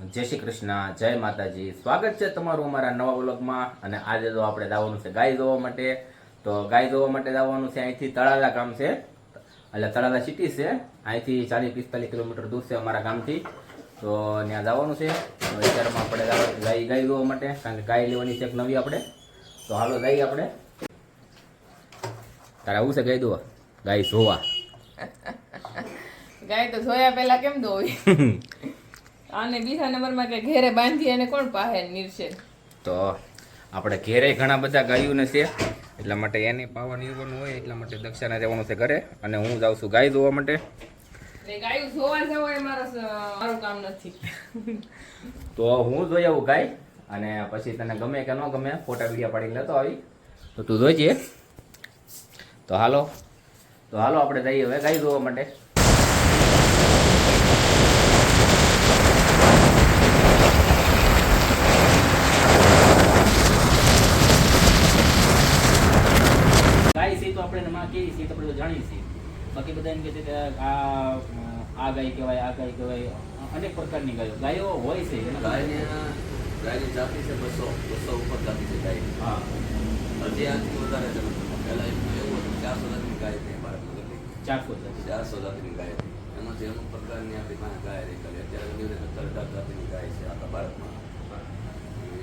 જય શ્રી કૃષ્ણ જય માતાજી. સ્વાગત છે તમારું અમારા નવા વ્લોગમાં. અને આજે તો આપણે દાવાનું છે ગાય જોવા માટે. તો ગાય જોવા માટે દાવાનું છે અહીંથી તળાલા ગામ છે. એટલે તળાલા સિટી છે. અહીંથી ચાલીસ પિસ્તાલીસ કિલોમીટર દૂર છે અમારા ગામથી. તો ત્યાં જવાનું છે. વિચારમાં આપણે ગાય ગાય જોવા માટે કારણ કે ગાય લેવાની છે એક નવી આપણે. તો હાલો જઈએ આપણે. તારે આવું છે ગાય દોવા ગાય જોવા. ગાય તો જોયા પહેલા કેમ દોવી અને બીજા નંબરમાં કે ઘેરે બાંધી અને કોણ પાહે નીરશે? તો આપણે ઘેરે ઘણા બધા ગાયું છે એટલા માટે એને પાવા નીરવાનું હોય એટલા માટે દક્ષાને જવાનું છે ઘરે અને હું જાઉં છું ગાય ધોવા માટે. તો હું જોઈ આવું ગાય અને પછી તને ગમે કે ન ગમે ફોટા વીડિયો પાડીને લેતો આવી. તો તું જોઈજે તો હાલો તો હાલો આપણે જઈએ હવે ગાય ધોવા માટે ગાય છે તો આપણે માં કેવી છે તો આપણે તો જાણીએ છીએ બાકી બધા એમ કે છે કે આ આ ગાય કહેવાય આ ગાય કહેવાય અનેક પ્રકારની ગાયો. ગાયો હોય છે. ગાયને ગાયની જાતિ છે બસો બસો ઉપર જાતિ છે ગાય. હા. હજી આથી વધારે છે પહેલા એવું હતું ચારસો જાતિની ગાય હતી ભારતમાં ચારસો ચારસો જાતિની ગાય હતી. એમાંથી અમુક પ્રકારની આપણી પાસે ગાય રેખાલી ખાલી અત્યારે બધી સત્તર અઢાર જાતિની ગાય છે આપણા ભારતમાં.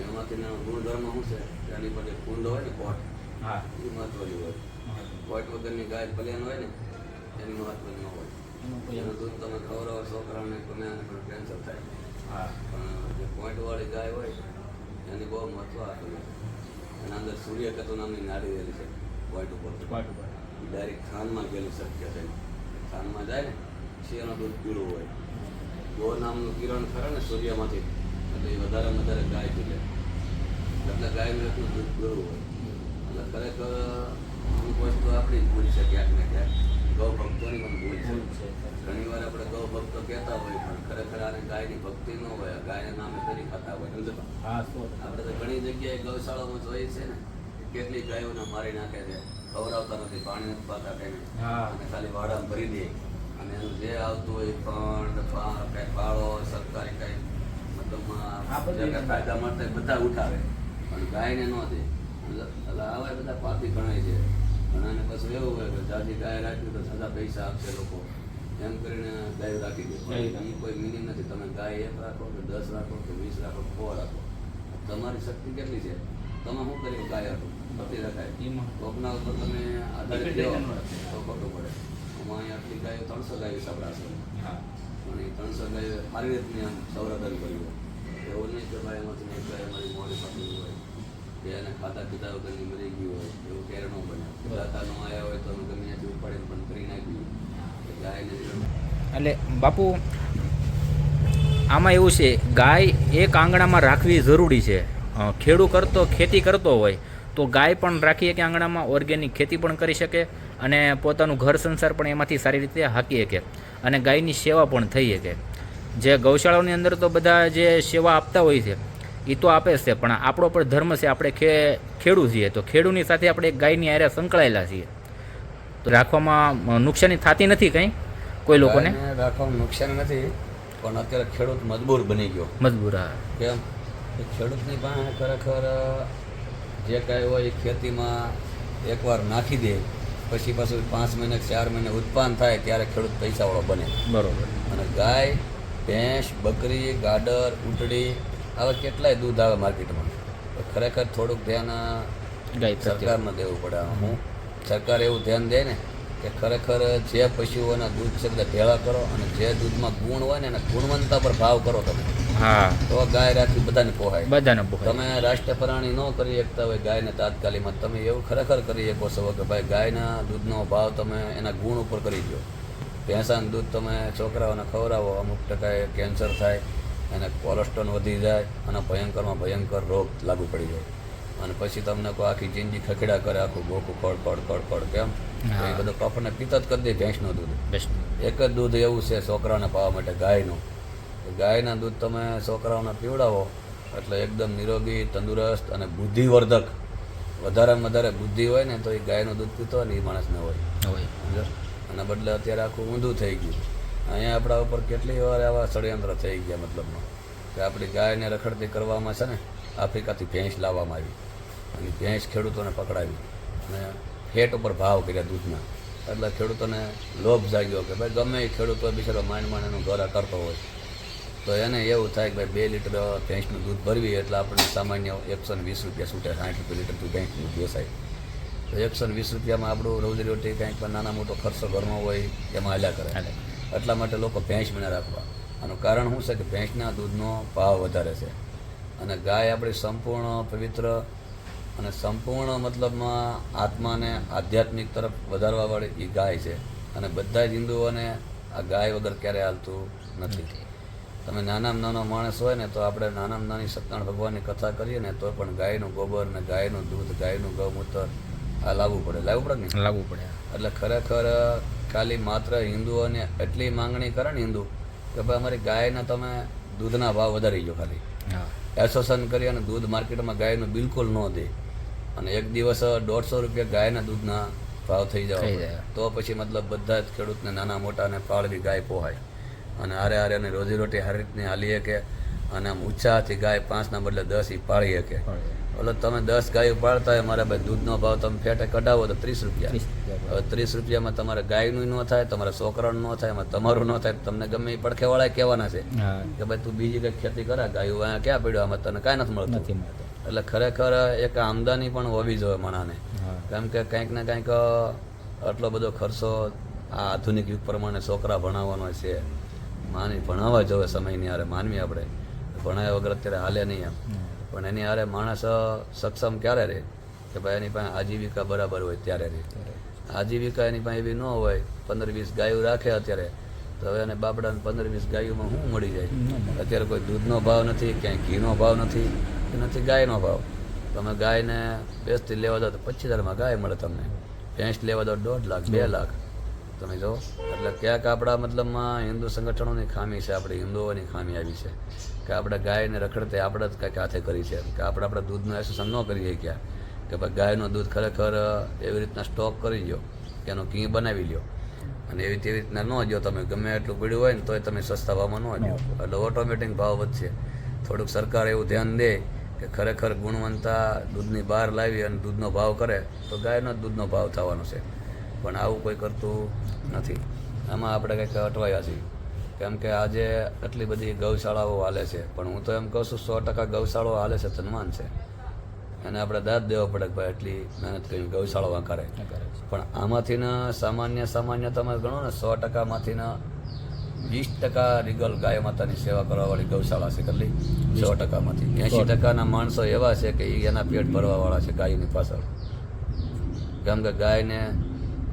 એમાંથી ગુણધર્મ શું છે? એની પર કુંડ હોય ને કોટ હા. એ મહત્વની હોય. કોટ વગરની ગાય પલ્યાન હોય ને એની મહત્વની ન હોય એનું દૂધ તમે ખવડાવો છોકરાઓને ગમે એને પણ કેન્સર થાય હા પણ જે પોઈન્ટ વાળી ગાય હોય એની બહુ મહત્વ આપેલું એના અંદર સૂર્યકેતુ નામની નાડી રહેલી છે પોઈન્ટ ઉપર સ્ક્વાટ ઉપર ડાયરેક્ટ ખાનમાં ગયેલું શક્ય છે ખાનમાં જાય ને પછી દૂધ પીળું હોય ગો નામનું કિરણ ખરે ને સૂર્યમાંથી એટલે એ વધારે વધારે ગાય પીલે એટલે. ગાય એટલું દૂધ પીળું હોય એટલે ખરેખર અમુક વસ્તુ આપણી જ ભૂલ છે ક્યાંક ને ક્યાંક ગૌ ભક્તોની પણ ભૂલ છે ઘણી વાર આપણે ગૌ ભક્તો કહેતા હોય પણ ખરેખર આને ગાયની ભક્તિ ન હોય ગાયના નામે કરી ખાતા હોય. આપણે તો ઘણી જગ્યાએ ગૌશાળામાં જોઈએ છે ને કેટલી ગાયોને મારી નાખે છે. ખવડાવતા નથી પાણી નથી પાતા કઈને હા. અને ખાલી વાડા ભરી દે. અને એનું જે આવતું હોય ફંડ કઈ કાંઈ ફાળો સરકારી કાંઈ મતલબ ફાયદા મળતા બધા ઉઠાવે. પણ ગાયને ન દે. એટલે એટલે આવા બધા પાપી ગણાય છે. ઘણાને પછી એવું હોય કે જાજી ગાય રાખ્યું તો સદા પૈસા આપશે લોકો. એમ કરીને ગાય રાખી દે. પણ એ કોઈ મિનિંગ નથી. તમે ગાય એક રાખો કે દસ રાખો કે વીસ રાખો કે સો રાખો. તમારી શક્તિ કેટલી છે? તમે શું કર્યું? ગાય હતું. પતિ રખાય. કોકના ઉપર તમે રહે. તો ખોટું પડે. અહીં આટલી ગાયો ત્રણસો ગાયો સપડાશે પણ એ ત્રણસો ગાયો સારી રીતની આમ સૌરાધન કર્યું એવું નહીં કે ભાઈ એમાંથી એક ગાય અમારી મોડી પકડી હોય. કે એને ખાતા પીતા વગરની મરી ગયું હોય. એવું ક્યારે ન બને. દાતા ન આવ્યા હોય તો અમે ગમે ત્યાંથી ઉપાડીને પણ કરી નાખ્યું એટલે બાપુ, આમાં એવું છે, ગાય એક આંગણામાં રાખવી જરૂરી છે. ખેડૂ કરતો, ખેતી કરતો હોય, તો ગાય પણ રાખી શકે આંગણામાં ઓર્ગેનિક ખેતી પણ કરી શકે અને પોતાનું ઘર સંસાર પણ એમાંથી સારી રીતે હાકી શકે અને ગાયની સેવા પણ થઈ શકે. જે ગૌશાળાઓની અંદર તો બધા જે સેવા આપતા હોય છે એ તો આપે છે, પણ આપણો પણ ધર્મ છે, આપણે ખે ખેડૂ છીએ, તો ખેડૂની સાથે આપણે ગાયની આરે સંકળાયેલા છીએ. રાખવામાં નુકસાની થતી નથી કંઈ કોઈ લોકોને? રાખવામાં નુકસાન નથી પણ અત્યારે ખેડૂત મજબૂર બની ગયો. મજબૂર હા. કેમ? ખેડૂતની પાસે ખરેખર જે કાંઈ હોય એ ખેતીમાં એકવાર નાખી દે પછી પાછું પાંચ મહિને ચાર મહિને ઉત્પાદન થાય ત્યારે ખેડૂત પૈસાવાળો બને. બરોબર. અને ગાય ભેંસ બકરી ગાડર ઉટડી આવા કેટલાય દૂધ આવે માર્કેટમાં. ખરેખર થોડુંક ધ્યાન ગાય દેવું પડે. હું સરકાર એવું ધ્યાન દે ને કે ખરેખર જે પશુઓના દૂધ છે બધા ભેળા કરો અને જે દૂધમાં ગુણ હોય ને એના ગુણવત્તા પર ભાવ કરો તમે. હા. તો ગાય રાખી બધાને પોહાય. બધાને તમે રાષ્ટ્રીય પ્રાણી ન કરી શકતા હોય ગાયને તાત્કાલિકમાં તમે એવું ખરેખર કરી શકો છો કે ભાઈ ગાયના દૂધનો ભાવ તમે એના ગુણ ઉપર કરી દો. ભેંસાનું દૂધ તમે છોકરાઓને ખવડાવો અમુક ટકાએ કેન્સર થાય એને કોલેસ્ટ્રોલ વધી જાય અને ભયંકરમાં ભયંકર રોગ લાગુ પડી જાય. અને પછી તમને કોઈ આખી જિંદગી ખખેડા કરે આખું ગોખું ખડ ખડ ખડ ખડ કેમ? એ. બધું કફને પીતા જ કરી દે ભેંસનું દૂધ. એક જ દૂધ એવું છે છોકરાઓને પાવા માટે ગાયનું. ગાયના દૂધ તમે છોકરાઓને પીવડાવો એટલે એકદમ નિરોગી તંદુરસ્ત અને બુદ્ધિવર્ધક. વધારેમાં વધારે બુદ્ધિ હોય ને તો એ ગાયનું દૂધ પીતો હોય ને એ માણસને હોય. અને બદલે અત્યારે આખું ઊંધું થઈ ગયું. અહીંયા આપણા ઉપર કેટલી વાર આવા ષડયંત્ર થઈ ગયા મતલબમાં. કે આપણી ગાયને રખડતી કરવામાં છે ને આફ્રિકાથી ભેંસ લાવવામાં આવી. અને ભેંસ ખેડૂતોને પકડાવી અને ફેટ ઉપર ભાવ કર્યા દૂધના. એટલે ખેડૂતોને લોભ જાગ્યો કે ભાઈ ગમે એ ખેડૂતો બિચારો માંડ માંડ એનું ઘર કરતો હોય. તો એને એવું થાય કે ભાઈ બે લીટર ભેંસનું દૂધ ભરવી એટલે આપણે સામાન્ય એકસો ને વીસ રૂપિયા છૂટે સાઠ રૂપિયા લીટર ભેંસનું બેસાય તો એકસો ને વીસ રૂપિયામાં આપણું રોજી રોટી કંઈક પણ નાના મોટો ખર્ચો ઘરમાં હોય એમાં હાલ્યા કરે. એટલા માટે લોકો ભેંસ મને રાખવા. આનું કારણ શું છે કે ભેંસના દૂધનો ભાવ વધારે છે. અને ગાય આપણી સંપૂર્ણ પવિત્ર અને સંપૂર્ણ મતલબમાં આત્માને આધ્યાત્મિક તરફ વધારવાવાળી એ ગાય છે. અને બધા જ હિન્દુઓને આ ગાય વગર ક્યારે હાલતું નથી. તમે નાનામાં નાનો માણસ હોય ને તો આપણે નાનામાં નાની સત્યનારાયણ ભગવાનની કથા કરીએ ને તો પણ ગાયનું ગોબર ને ગાયનું દૂધ ગાયનું ગૌમૂત્ર આ લાવવું પડે. લાવવું પડે ને લાવવું પડે એટલે ખરેખર ખાલી માત્ર હિન્દુઓને એટલી માંગણી કરે ને હિન્દુ કે ભાઈ અમારી ગાયના તમે દૂધના ભાવ વધારી ગયો ખાલી. એસોસન એસોસિએશન કરી અને દૂધ માર્કેટમાં ગાયનું બિલકુલ ન દે. અને એક દિવસ દોઢસો રૂપિયા ગાયના દૂધના ભાવ થઈ જાય. તો પછી મતલબ બધા જ ખેડૂતને નાના મોટાને પાળવી ગાય પોહાય. અને આરે હારે અને રોજી રોટી હારી રીતની હાલી શકે અને આમ ઉત્સાહથી ગાય પાંચના બદલે દસ ઈ પાળી શકે. ઓલો તમે દસ ગાયો પાળતા હોય મારા ભાઈ દૂધનો ભાવ તમે ફેટે કઢાવો તો ત્રીસ રૂપિયા. હવે ત્રીસ રૂપિયામાં તમારે ગાયનું ન થાય તમારા છોકરાનું ન થાય એમાં તમારું ન થાય તમને ગમે એ પડખેવાળા કહેવાના છે કે ભાઈ તું બીજી કંઈક ખેતી કરા ગાયું ક્યાં પડ્યો? આમાં તને કાંઈ નથી મળતો. એટલે ખરેખર એક આમદાની પણ હોવી જોઈએ માણાને કેમ કે કંઈક ને કંઈક આટલો બધો ખર્ચો આ આધુનિક યુગ પ્રમાણે છોકરા ભણાવવાનો છે. માની ભણાવવા જોઈએ સમયની હારે માનવી આપણે. ભણાવ્યા વગર અત્યારે હાલે નહીં એમ. પણ એની હારે માણસ સક્ષમ ક્યારે રહે? કે ભાઈ એની પાસે આજીવિકા બરાબર હોય ત્યારે રહે. આજીવિકા એની પાસે એવી ન હોય પંદર વીસ ગાયો રાખે અત્યારે. તો હવે એને બાપડાને પંદર વીસ ગાયોમાં શું મળી જાય? અત્યારે કોઈ દૂધનો ભાવ નથી ક્યાંય ઘીનો ભાવ નથી. કે નથી ગાયનો ભાવ. તમે ગાયને બેસથી લેવા દો તો પચીસ હજારમાં ગાય મળે તમને. ભેંસ લેવા દો દોઢ લાખ બે લાખ. તમે જો એટલે ક્યાંક આપણા મતલબમાં હિન્દુ સંગઠનોની ખામી છે આપણી હિન્દુઓની ખામી આવી છે. કે આપણે ગાયને રખડતે આપણે જ કંઈક હાથે કરી છે. કે આપણે આપણા દૂધનું એસોસન ન કરીએ ક્યાં. કે ભાઈ ગાયનું દૂધ ખરેખર એવી રીતના સ્ટોક કરી લ્યો કે એનો ઘી બનાવી લ્યો. અને એવી તેવી રીતના ન જો તમે ગમે એટલું પીડ્યું હોય ને તોય તમે સસ્તા ભાવમાં ન જો એટલે ઓટોમેટિક ભાવ વધશે. થોડુંક સરકાર એવું ધ્યાન દે કે ખરેખર ગુણવત્તા દૂધની બહાર લાવી અને દૂધનો ભાવ કરે તો ગાયનો જ દૂધનો ભાવ થવાનો છે. પણ આવું કોઈ કરતું નથી. આમાં આપણે કંઈક અટવાયા છીએ. કેમ કે આજે આટલી બધી ગૌશાળાઓ હાલે છે. પણ હું તો એમ કહું છું સો ટકા ગૌશાળાઓ હાલે છે સન્માન છે. અને આપણે દાદ દેવો પડે કે ભાઈ એટલી મહેનત કરી. ગૌશાળાઓ કરે પણ આમાંથી ને સામાન્ય સામાન્ય તમે ગણો ને સો ટકામાંથી ને વીસ ટકા રીગલ ગાય માતાની સેવા કરવાવાળી ગૌશાળા છે કેટલી સો ટકામાંથી. એંશી ટકાના માણસો એવા છે કે એ એના પેટ ભરવાવાળા છે ગાયની પાછળ. કેમ કે ગાયને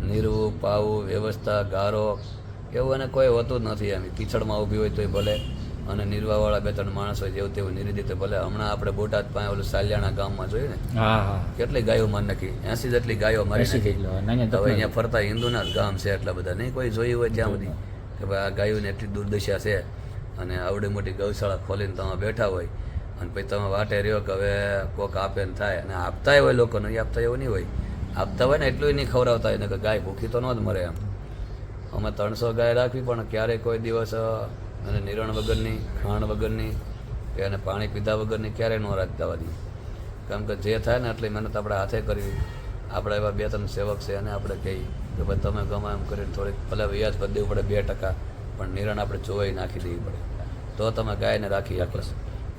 નીરવું પાવું વ્યવસ્થા ગારો એવું એને કોઈ હોતું જ નથી એમ. કીચડમાં ઊભી હોય તોય ભલે. અને નીરવાવાળા બે ત્રણ માણસ હોય જેવું તેવું નિર્દિત ભલે. હમણાં આપણે બોટાદ પાસે ઓલું સાલિયાણા ગામમાં જોયું ને? કેટલી ગાયો મારી નાખી? એસી જેટલી ગાયો મારી નાખી. હવે અહીંયા ફરતા હિન્દુના જ ગામ છે એટલા બધા. નહીં કોઈ જોયું હોય ત્યાં સુધી. કે ભાઈ આ ગાયોને એટલી દુર્દશા છે અને આવડી મોટી ગૌશાળા ખોલીને તમે બેઠા હોય અને પછી તમે વાટે રહ્યો કે હવે કોક આપે ને થાય. અને આપતાય હોય લોકોને એ આપતા એવું નહીં હોય. આપતા હોય ને એટલું નહીં ખવડાવતા હોય કે ગાય ભૂખી તો ન જ મરે એમ. અમે ત્રણસો ગાય રાખવી પણ ક્યારેય કોઈ દિવસ અને નિરણ વગરની, ખાણ વગરની કે એને પાણી પીધા વગરની ક્યારેય ન રાખતા વાદી કારણ કે જે થાય ને એટલી મહેનત આપણે હાથે કરવી. આપણે એવા બે ત્રણ સેવક છે અને આપણે કહી કે ભાઈ તમે ગમે એમ કરીને થોડીક ભલે વ્યાજ પર દેવું પડે બે ટકા પણ નિરણ આપણે જોવાઈ નાખી દેવી પડે. તો તમે ગાયને રાખી શકીશ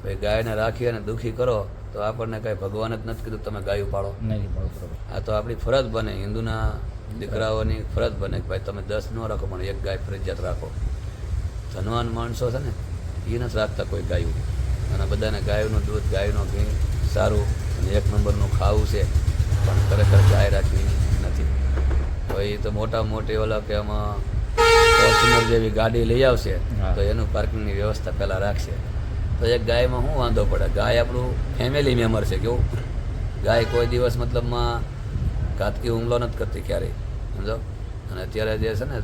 ભાઈ ગાયને રાખી અને દુઃખી કરો તો આપણને કાંઈ ભગવાને જ નથી કીધું તમે ગાયું પાળો નહીં આ તો આપણી ફરજ બને હિન્દુના દીકરાઓની ફરજ બને કે ભાઈ તમે દસ ન રાખો પણ એક ગાય ફરજિયાત રાખો. ધનવાન માણસો છે ને એ નથી રાખતા કોઈ ગાયું. અને બધાને ગાયનું દૂધ ગાયનું ઘી સારું અને એક નંબરનું ખાવું છે પણ ખરેખર ગાય રાખવી તો મોટા મોટી ઓલા કે આમાં ફોર્ચ્યુનર જેવી ગાડી લઈ આવશે તો એનું પાર્કિંગની વ્યવસ્થા પહેલાં રાખશે. તો એક ગાયમાં શું વાંધો પડે? ગાય આપણું ફેમિલી મેમ્બર છે કેવું? ગાય કોઈ દિવસ મતલબમાં ઘાતકી હુમલો નથી કરતી ક્યારેય સમજો? અને અત્યારે જે છે ને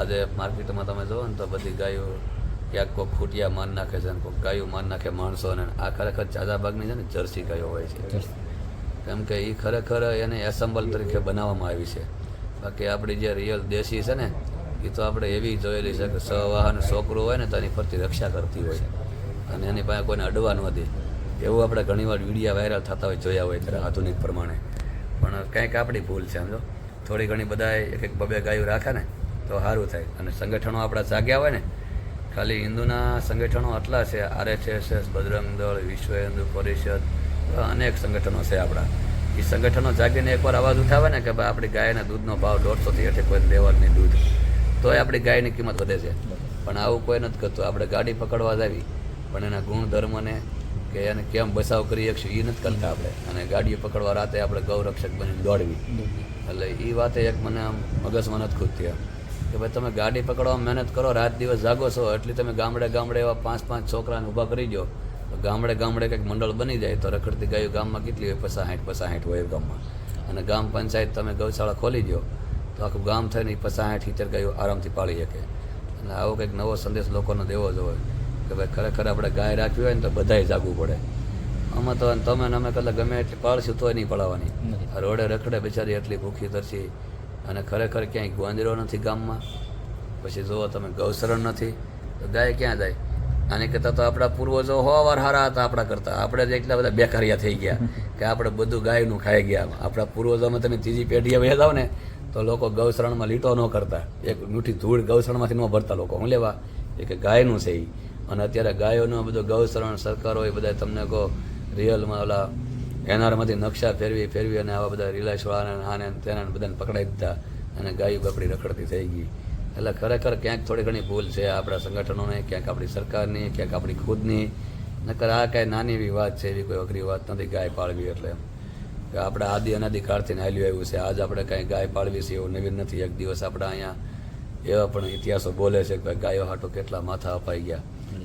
આજે માર્કેટમાં તમે જુઓ ને તો બધી ગાયો ક્યાંક કોઈક ખૂટિયા માર નાખે છે ને કોઈક ગાયો માર નાખે માણસોને આ ખરેખર જાજા ભાગની છે ને જર્સી ગાયો હોય છે. કેમ કે એ ખરેખર એને એસેમ્બલ તરીકે બનાવવામાં આવી છે. બાકી આપણી જે રિયલ દેશી છે ને, એ તો આપણે એવી જોયેલી છે કે સવાહન છોકરું હોય ને તો એની ફરતી રક્ષા કરતી હોય. અને એની પાસે કોઈને અડવા નથી એવું આપણે ઘણીવાર વિડીયા વાયરલ થતા હોય, જોયા હોય ત્યારે આધુનિક પ્રમાણે. પણ કંઈક આપણી ભૂલ છે, સમજો. થોડી ઘણી બધા એક એક બબે ગાયું રાખે ને, તો સારું થાય. અને સંગઠનો આપણા જાગ્યા હોય ને, ખાલી હિન્દુના સંગઠનો આટલા છે આરએચએસએસ બજરંગ દળ, વિશ્વ હિન્દુ પરિષદ અનેક સંગઠનો છે આપણા. એ સંગઠનો જાગીને એકવાર અવાજ ઉઠાવે ને કે ભાઈ આપણી ગાયના દૂધનો ભાવ દોઢસોથી હેઠે કોઈ દેવાનું નહીં દૂધ. તો એ આપણી ગાયની કિંમત વધે છે. પણ આવું કોઈ નથી કરતું. આપણે ગાડી પકડવા જાવી પણ એના ગુણધર્મને કે એને કેમ બચાવ કરી શકશું એ નથી કરતા આપણે. અને ગાડીઓ પકડવા રાતે આપણે ગૌરક્ષક બનીને દોડવી. એટલે એ વાતે એક મને આમ મગજમાં નથી ખૂટતી એમ. કે ભાઈ તમે ગાડી પકડવા મહેનત કરો, રાત દિવસ જાગો છો, એટલી તમે ગામડે ગામડે એવા પાંચ પાંચ છોકરાને ઊભા કરી દો. તો ગામડે ગામડે કંઈક મંડળ બની જાય તો રખડતી ગાયો ગામમાં કેટલી હોય? પચાસ સાઠ હોય ગામમાં. અને ગામ પંચાયત તમે ગૌશાળા ખોલી દો તો આખું ગામ થઈને સાઠ સિત્તેર ગાયો આરામથી પાળી શકે. અને આવો કંઈક નવો સંદેશ લોકોને દેવો જોઈએ કે ભાઈ ખરેખર આપણે ગાય રાખવી હોય ને તો બધાય જાગવું પડે. આમાં તો તમે ને અમે કદાચ ગમે એટલી પાળશું તોય નહીં પડાવવાની રોડે રખડે બિચારી એટલી ભૂખી તરસી અને ખરેખર ક્યાંય ગોંદરો નથી ગામમાં. પછી જુઓ તમે ગૌસરણ નથી. તો ગાય ક્યાં જાય? આની કરતાં તો આપણા પૂર્વજો હો વાર હારા હતા આપણા કરતાં. આપણે જ એટલા બધા બેકારિયા થઈ ગયા કે આપણે બધું ગાયનું ખાઈ ગયા. આપણા પૂર્વજોમાં તમે ત્રીજી પેઢીએ વહી જાઓ ને, તો લોકો ગૌશરણમાં લીટો ન કરતા. એક મીઠી ધૂળ ગૌશરણમાંથી ન ભરતા લોકો. હું લેવા? એ કે ગાયનું છે એ અને અત્યારે ગાયોનું બધું ગૌશરણ સરકારો એ બધા તમને કહો, રિયલમાં ઓલા એનઆરમાંથી નકશા ફેરવી ફેરવી અને આવા બધા રિલાયન્સવાળાને આને તેના બધાને પકડાઈ દીધા. અને ગાયું બપડી રખડતી થઈ ગઈ. એટલે ખરેખર ક્યાંક થોડી ઘણી ભૂલ છે આપણા સંગઠનોને ક્યાંક આપણી સરકારની ક્યાંક આપણી ખુદની. નકર આ કાંઈ નાની એવી વાત છે એવી કોઈ અઘરી વાત નથી ગાય પાળવી એટલે. એમ કે આપણે આદિ અનાદિ કાળથી હાલ્યું આવ્યું છે. આજ આપણે કાંઈ ગાય પાળવી છે એવું નવીન નથી. એક દિવસ આપણે અહીંયા એવા પણ ઇતિહાસો બોલે છે કે ગાયો હાટો કેટલા માથા અપાઈ ગયા.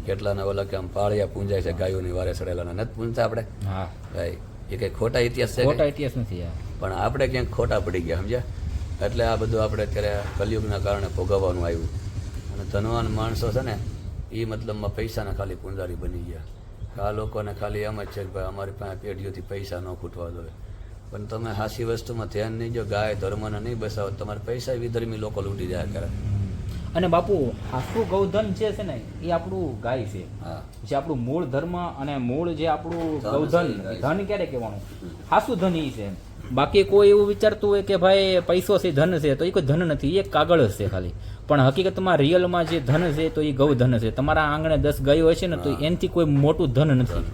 કેટલાના ઓલા કે આમ પાળિયા પૂંજાય છે ગાયોની વારે ચડેલા નથી પૂંજતા આપણે? હા. ભાઈ એ કંઈ ખોટા ઇતિહાસ છે ખોટા ઇતિહાસ નથી પણ આપણે ક્યાંક ખોટા પડી ગયા સમજ્યા? એટલે આ બધું આપણે અત્યારે કલયુગના કારણે ભોગવવાનું આવ્યું. અને ધનવાન માણસો છે ને એ મતલબમાં પૈસાના ખાલી પૂંજારી બની ગયા. આ લોકોને ખાલી એમ જ છે કે ભાઈ અમારી પાસે પેઢીઓથી પૈસા ન ખૂટવા દો પણ તમે હાસી વસ્તુમાં ધ્યાન નહીં જો ગાય ધર્મને નહીં બસાવો તમારે પૈસા વિધર્મી લોકો લૂંટી જાય કરે. અને બાપુ હાસુ ગૌધન જે છે ને એ આપણું ગાય છે. જે આપણું મૂળ ધર્મ અને મૂળ જે આપણું ગૌધન. ધન ક્યારે કહેવાનું? હાસુ ધન ઈ છે બાકી કોઈ એવું વિચારતું હોય કે ભાઈ પૈસો છે ધન છે તો એ કોઈ ધન નથી એ કાગળ જ છે ખાલી. પણ હકીકતમાં રિયલમાં જે ધન છે તો એ ગૌધન છે. તમારા આંગણે દસ ગાયો છે ને તો એનથી એનાથી કોઈ મોટું ધન નથી.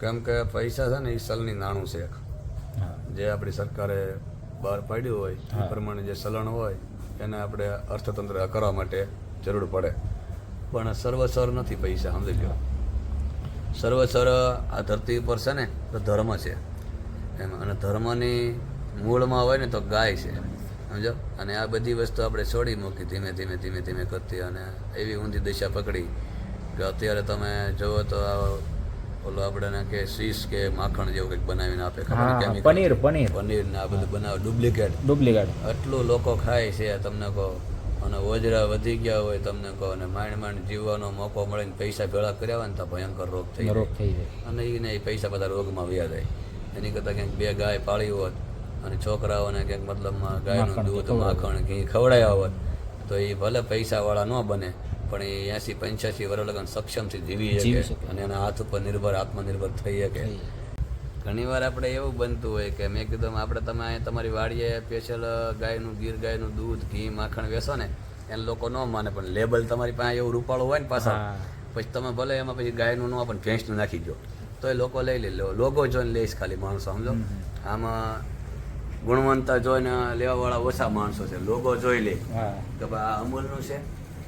કેમ કે પૈસા છે ને એ સલની નાણું છે જે આપણી સરકારે બહાર પાડ્યું હોય એ પ્રમાણે જે સલણ હોય એને આપણે અર્થતંત્ર કરવા માટે જરૂર પડે. પણ સર્વસર નથી પૈસા સમજી લો સર્વસર આ ધરતી ઉપર છે ને તો ધર્મ છે. એમ. અને ધર્મની મૂળમાં હોય ને તો ગાય છે સમજો? અને આ બધી વસ્તુ આપણે છોડી મૂકી ધીમે ધીમે ધીમે ધીમે કરતી અને એવી ઊંધી દિશા પકડી કે અત્યારે તમે જુઓ તો આ ઓલો આપણે કે શીશ કે માખણ જેવું કંઈક બનાવીને આપે. પનીર, પનીર. પનીર ને આ બધું બનાવે ડુપ્લિકેટ. ડુપ્લિકેટ. એટલું લોકો ખાય છે તમને કહો. અને ઓજરા વધી ગયા હોય તમને કહો. અને માંડ માંડ જીવવાનો મોકો મળે ને પૈસા ભેળા કર્યા હોય ને તો ભયંકર રોગ થઈ રોગ જાય. થઈ જાય. અને એને એ પૈસા બધા રોગમાં વ્યા જાય. એની કરતાં ક્યાંક બે ગાય પાળી હોત અને છોકરાઓને ક્યાંક મતલબમાં ગાયનું દૂધ માખણ ઘી ખવડાયા હોત તો એ ભલે પૈસાવાળા ન બને પણ એ એસી પંચ્યાસી વર્ષ લગન સક્ષમથી જીવી શકે. અને એના હાથ ઉપર નિર્ભર આત્મનિર્ભર થઈ શકે. ઘણીવાર આપણે એવું બનતું હોય કે મેં કીધું આપણે તમે તમારી વાડીએ સ્પેશિયલ ગાયનું ગીર ગાયનું દૂધ ઘી માખણ વેચો ને એને લોકો ન માને પણ લેબલ તમારી પાસે એવું રૂપાળું હોય ને પાછા પછી તમે ભલે એમાં પછી ગાયનું ન પણ ભેંસનું નાખી દો તો એ લોકો લઈ લે લોગો જોઈને લઈશ ખાલી માણસો સમજો? આમાં ગુણવત્તા જોઈને લેવાવાળા ઓછા માણસો છે. લોગો જોઈ લે. કે ભાઈ આ અમૂલનું છે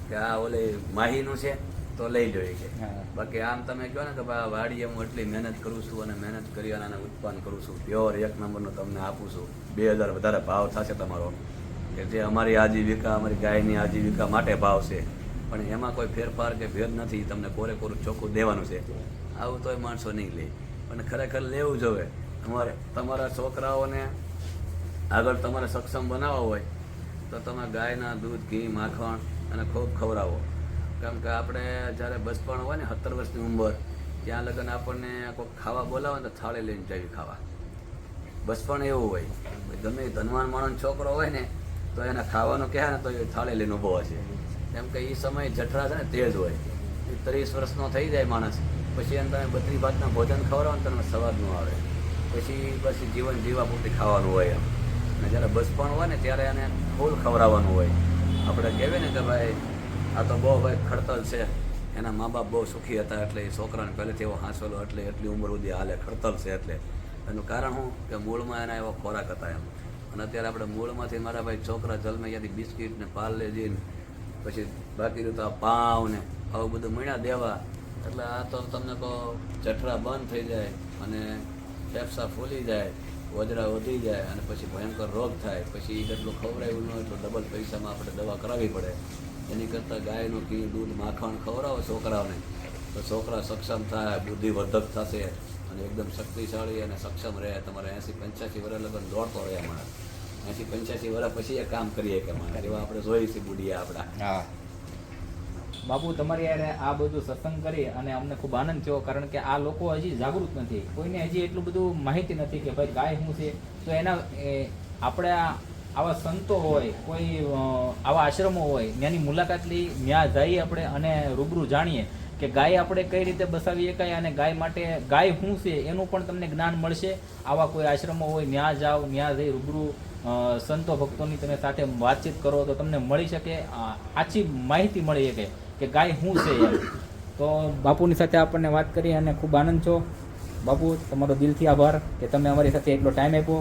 કે આ ઓલે માહીનું છે તો લઈ લો કે. બાકી આમ તમે કહો ને કે ભાઈ વાડીએ હું એટલી મહેનત કરું છું અને મહેનત કરી અને ઉત્પન્ન કરું છું. પ્યોર એક નંબરનું તમને આપું છું. બે હજાર વધારે ભાવ થશે તમારો. કે જે અમારી આજીવિકા અમારી ગાયની આજીવિકા માટે ભાવ છે. પણ એમાં કોઈ ફેરફાર કે ભેદ નથી તમને કોરે કોરું ચોખ્ખું દેવાનું છે. આવું તોય માણસો નહીં લે. પણ ખરેખર લેવું જોવે તમારે તમારા છોકરાઓને આગળ તમારે સક્ષમ બનાવવા હોય, તો તમે ગાયના દૂધ, ઘી, માખણ અને ખૂબ ખવડાવો. કેમ કે આપણે જ્યારે બચપણ હોય ને, સત્તર વર્ષની ઉંમર, ત્યાં લગન આપણને કોઈ ખાવા બોલાવે ને તો થાળી લઈને જવી ખાવા. બચપણ એવું હોય. ગમે ધનવાન માણસ છોકરો હોય ને, તો એને ખાવાનું કહે ને તો એ થાળી લઈને ઊભો હશે. કેમ કે એ સમય જઠરા છે ને તેજ હોય. એ ત્રીસ વર્ષનો થઈ જાય માણસ. પછી એને તમે બત્રી ભાતના ભોજન ખવડાવો તમને સ્વાદ ન આવે. પછી પછી જીવન જીવા પૂરતી ખાવાનું હોય એમ. અને જ્યારે બચપણ હોય ને ત્યારે એને ફૂલ ખવડાવવાનું હોય. આપણે કહેવાય ને કે ભાઈ, આ તો બહુ ભાઈ ખડતલ છે. એના મા બાપ બહુ સુખી હતા એટલે એ છોકરાને પહેલેથી એવો હાંસવેલો એટલે એટલી ઉંમર સુધી હાલે, ખડતલ છે એટલે. એનું કારણ શું? કે મૂળમાં એના એવો ખોરાક હતા એમ. અને અત્યારે આપણે મૂળમાંથી મારા ભાઈ છોકરા જન્મે ત્યાંથી બિસ્કિટ ને પાર્લેજી જઈને પછી બાકી તો પાવ ને આવું બધું મણ્યા દેવા. એટલે આ તો તમને કહો, જઠરા બંધ થઈ જાય અને ફેફસા ફૂલી જાય, વજરા વધી જાય અને પછી ભયંકર રોગ થાય. પછી જેટલું ખવડાવ્યું ન હોય એટલું ડબલ પૈસામાં આપણે દવા કરાવવી પડે. એની કરતાં ગાયનું ઘી, દૂધ, માખણ ખવડાવો છોકરાઓને. તો છોકરા સક્ષમ થાય, બુદ્ધિવર્ધક થશે અને એકદમ શક્તિશાળી અને સક્ષમ રહે. તમારે એંસી પંચ્યાસી વર્ષ લગન દોડતો રહે અમારે. એંસી પંચ્યાસી વર્ષ પછી એ કામ કરીએ કે અમારે એવા આપણે જોઈએ છીએ બુઢિયા આપણા. બાપુ, તમારી યારે આ બધું સત્સંગ કરી અને અમને ખૂબ આનંદ થયો, કારણ કે આ લોકો હજી જાગૃત નથી. કોઈને હજી એટલું બધું માહિતી નથી કે ભાઈ ગાય શું છે. તો એના આપણે આવા સંતો હોય, કોઈ આવા આશ્રમો હોય, ત્યાંની મુલાકાત લઈ, ત્યાં જઈએ આપણે અને રૂબરૂ જાણીએ કે ગાય આપણે કઈ રીતે બસાવી શકાય અને ગાય માટે ગાય શું છે, એનું પણ તમને જ્ઞાન મળશે. આવા કોઈ આશ્રમો હોય, ત્યાં જાઓ, ત્યાં જઈ રૂબરૂ સંતો ભક્તોની તમે સાથે વાતચીત કરો તો તમને મળી શકે આછી માહિતી મળી શકે. કે ગાય શું છે એમ. તો બાપુની સાથે આપણને વાત કરી અને ખૂબ આનંદ છો બાપુ, તમારો દિલથી આભાર કે તમે અમારી સાથે એટલો ટાઈમ આપ્યો.